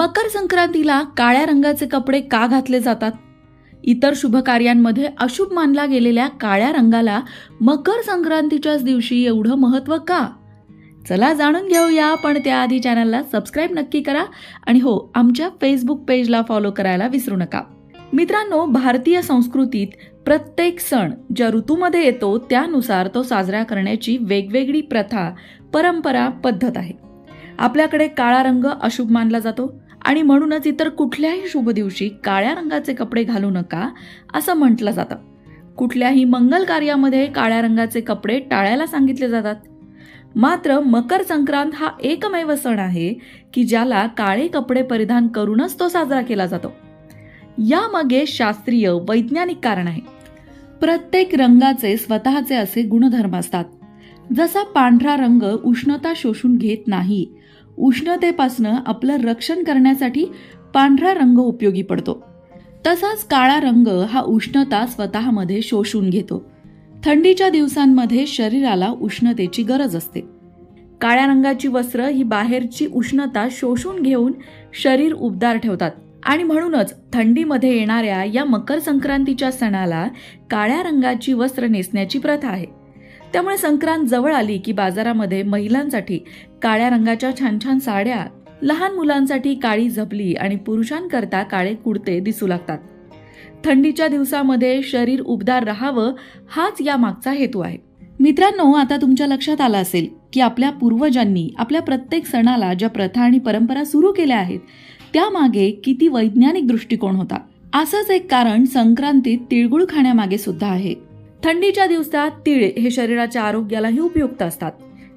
मकर संक्रांतीला काळ्या रंगाचे कपडे का घातले जातात? इतर शुभ कार्यांमध्ये अशुभ मानला गेलेल्या काळ्या रंगाला मकर संक्रांतीच्याच दिवशी एवढं महत्त्व का? चला जाणून घेऊया पण त्याआधी चॅनलला सबस्क्राईब नक्की करा आणि हो आमच्या फेसबुक पेजला फॉलो करायला विसरू नका. मित्रांनो भारतीय संस्कृतीत प्रत्येक सण ज्या ऋतूमध्ये येतो त्यानुसार तो साजरा करण्याची वेगवेगळी प्रथा परंपरा पद्धत आहे. आपल्याकडे काळा रंग अशुभ मानला जातो. आणि म्हणूनच इतर कुठल्याही शुभ दिवशी काळ्या रंगाचे कपडे घालू नका असं म्हटलं जातं. कुठल्याही मंगल कार्यामध्ये काळ्या रंगाचे कपडे टाळायला सांगितले जातात. मात्र मकर संक्रांत हा एकमेव सण आहे की ज्याला काळे कपडे परिधान करूनच तो साजरा केला जातो. यामागे शास्त्रीय वैज्ञानिक कारण आहे. प्रत्येक रंगाचे स्वतःचे असे गुणधर्म असतात. जसा पांढरा रंग उष्णता शोषून घेत नाही उष्णतेपासनं आपलं रक्षण करण्यासाठी पांढरा रंग उपयोगी पडतो. तसाच काळा रंग हा उष्णता स्वतःमध्ये शोषून घेतो. थंडीच्या दिवसांमध्ये शरीराला उष्णतेची गरज असते. काळ्या रंगाची वस्त्र ही बाहेरची उष्णता शोषून घेऊन शरीर उबदार ठेवतात. आणि म्हणूनच थंडीमध्ये येणाऱ्या या मकर संक्रांतीच्या सणाला काळ्या रंगाची वस्त्र नेसण्याची प्रथा आहे. त्यामुळे संक्रांत जवळ आली की बाजारामध्ये महिलांसाठी काळ्या रंगाच्या छान छान साड्या लहान मुलांसाठी काळी झबली आणि पुरुषांकरता काळे कुडते दिसू लागतात. थंडीच्या दिवसामध्ये शरीर उबदार राहावं हाच या मागचा हेतू आहे. मित्रांनो आता तुमच्या लक्षात आलं असेल की आपल्या पूर्वजांनी आपल्या प्रत्येक सणाला ज्या प्रथा आणि परंपरा सुरू केल्या आहेत त्यामागे किती वैज्ञानिक दृष्टिकोन होता. असंच एक कारण संक्रांतीत तिळगुळ खाण्यामागे सुद्धा आहे. थंडीच्या दिवसात तिळ हे शरीराच्या आरोग्यालाही उपयुक्त असतात.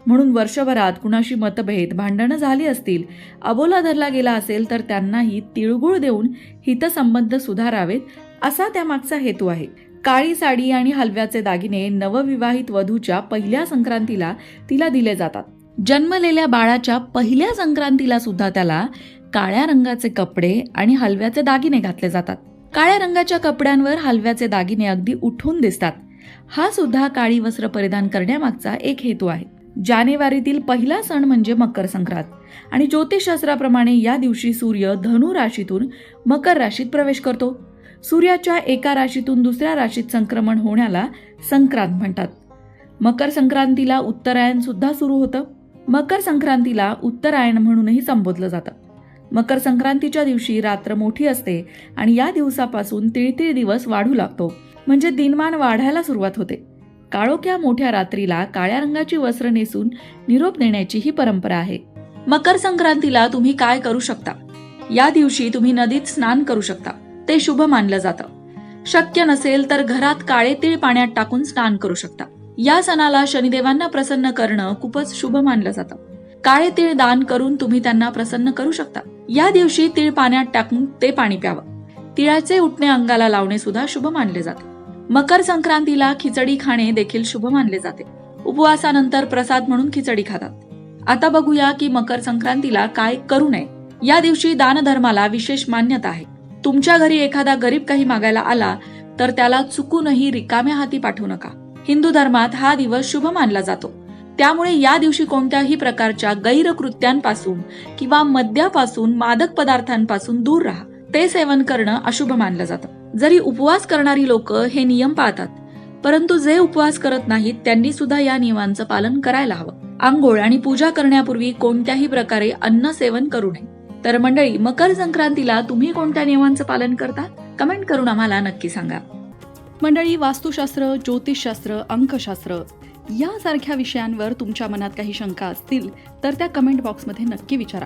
म्हणून वर्षभरात कुणाशी मतभेद भांडणं झाली असतील अबोला धरला गेला असेल तर त्यांनाही तिळगुळ देऊन हितसंबंध सुधारावेत असा त्यामागचा हेतू आहे. काळी साडी आणि हलव्याचे दागिने नवविवाहित वधूच्या पहिल्या संक्रांतीला तिला दिले जातात. जन्मलेल्या बाळाच्या पहिल्या संक्रांतीला सुद्धा त्याला काळ्या रंगाचे कपडे आणि हलव्याचे दागिने घातले जातात. काळ्या रंगाच्या कपड्यांवर हलव्याचे दागिने अगदी उठून दिसतात. हा सुद्धा काळी वस्त्र परिधान करण्यामागचा एक हेतू आहे. जानेवारीतील पहिला सण म्हणजे मकर संक्रांत. आणि ज्योतिषशास्त्राप्रमाणे या दिवशी सूर्य धनु राशीतून मकर राशीत प्रवेश करतो. सूर्याच्या एका राशीतून दुसऱ्या राशीत संक्रमण होण्याला संक्रांत म्हणतात. मकर संक्रांतीला उत्तरायण सुद्धा सुरू होतं. मकर संक्रांतीला उत्तरायण म्हणूनही संबोधलं जातं. मकर संक्रांतीच्या दिवशी रात्र मोठी असते आणि या दिवसापासून तिळतिळ दिवस वाढू लागतो. म्हणजे दिनमान वाढायला सुरुवात होते. काळोख्या मोठ्या रात्रीला काळ्या रंगाची वस्त्र नेसून निरोप देण्याची ही परंपरा आहे. मकर संक्रांतीला तुम्ही काय करू शकता? या दिवशी तुम्ही नदीत स्नान करू शकता. ते शुभ मानलं जातं. शक्य नसेल तर घरात काळे तीळ पाण्यात टाकून स्नान करू शकता. या सणाला शनिदेवांना प्रसन्न करणं खूपच शुभ मानलं जातं. काळे तीळ दान करून तुम्ही त्यांना प्रसन्न करू शकता. या दिवशी तीळ पाण्यात टाकून ते पाणी प्यावं. तिळाचे उठणे अंगाला लावणे सुद्धा शुभ मानले जाते. मकर संक्रांतीला खिचडी खाणे देखील शुभ मानले जाते. उपवासानंतर प्रसाद म्हणून खिचडी खातात. आता बघूया की मकर संक्रांतीला काय करू नये. या दिवशी दानधर्माला विशेष मान्यता आहे. तुमच्या घरी एखादा गरीब काही मागायला आला तर त्याला चुकूनही रिकाम्या हाती पाठवू नका. हिंदू धर्मात हा दिवस शुभ मानला जातो. त्यामुळे या दिवशी कोणत्याही प्रकारच्या गैरकृत्यांपासून किंवा मद्यापासून मादक पदार्थांपासून दूर राहा. ते सेवन करणं अशुभ मानलं जातं. जरी उपवास करणारी लोक हे नियम पाळतात परंतु जे उपवास करत नाहीत त्यांनी सुद्धा या नियमांचं पालन करायला हवं. आंघोळ आणि पूजा करण्यापूर्वी कोणत्याही प्रकारे अन्न सेवन करू नये. तर मंडळी मकर संक्रांतीला तुम्ही कोणत्या नियमांचं पालन करता? कमेंट करून आम्हाला नक्की सांगा. मंडळी वास्तुशास्त्र ज्योतिषशास्त्र अंकशास्त्र यासारख्या विषयांवर तुमच्या मनात काही शंका असतील तर त्या कमेंट बॉक्समध्ये नक्की विचारा.